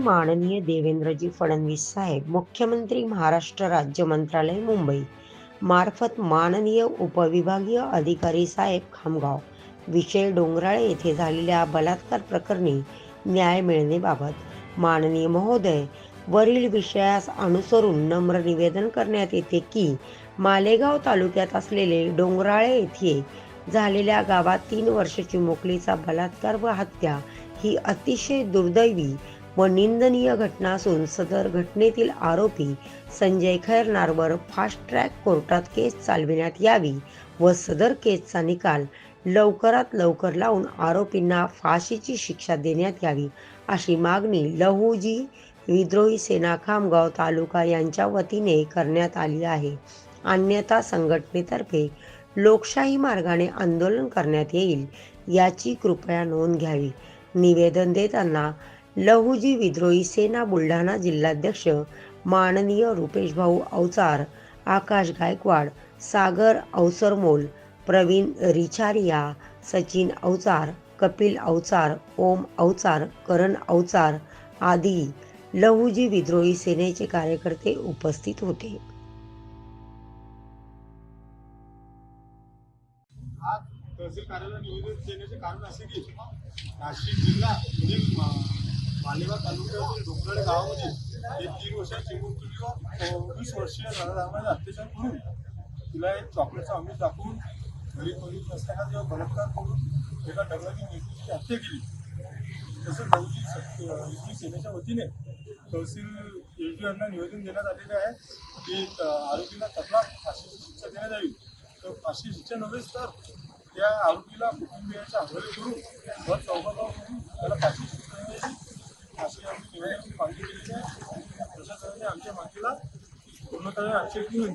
माननीय देवेंद्रजी फडणवीस साहेब मुख्यमंत्री महाराष्ट्र राज्य मंत्रालय मुंबई. मार्फत माननीय उपविभागीय अधिकारी साहेब खामगाव विषय डोंगराळे येथे झालेल्या बलात्कार प्रकरणी न्याय मिळणेबाबत माननीय महोदय वरील विषयास अनुसरून नम्र निवेदन करण्यात येते की मालेगाव तालुक्यात असलेले डोंगराळे येथे झालेल्या गावात तीन वर्षाची मोकलीचा बलात्कार व हत्या ही अतिशय दुर्दैवी व निंदनीय घटना असून सदर घटनेतील आरोपी संजय खैरनारवर फास्ट ट्रॅक कोर्टात केस चालविण्यात यावी व सदर केसचा निकाल लवकरात लवकर लावून आरोपींना फाशीची शिक्षा देण्यात यावी अशी मागणी लहूजी विद्रोही सेना खामगाव तालुका यांच्या वतीने करण्यात आली आहे. अन्यथा संघटनेतर्फे लोकशाही मार्गाने आंदोलन करण्यात येईल याची कृपया नोंद घ्यावी. निवेदन देताना लहुजी विद्रोही सेना बुलढाणा जिल्हाध्यक्ष माननीय रुपेश भाऊ अवचार आकाश गायकवाड सागर अवसरमोल प्रवीण रिचारिया सचिन अवचार कपिल अवचार ओम अवचार करण अवचार आदी लहुजी विद्रोही सेनेचे कार्यकर्ते उपस्थित होते. तहसील कार्यालय नियोजित देण्याचे कारण असे की नाशिक जिल्हा म्हणजे, मालेगाव तालुक्यातील डोंगराळे गावामध्ये एक तीन वर्षाची चिमुकलीवर वीस वर्षीय नराधामाने अत्याचार करून तिला एक चॉकलेटचा अमीर दाखवून घरी पोलीस नसताना जेव्हा बलात्कार करून एका डगराची निर्मितीची हत्या केली. तसंच भाऊजी हिंदू सेनेच्या वतीने तहसील एस यांना निवेदन देण्यात आलेले आहे की आरोपीला तत्काळ फाशीची शिक्षा देण्यात यावी तर फाशी शिक्षा नव्हेच तर त्या आरोपीला कुटुंबियाच्या हवाले करून व चौकागाव करून त्याला फाशी शिक्षा देण्यात यावी प्रशासनाने आमच्या पूर्णतः आक्षेप घेऊन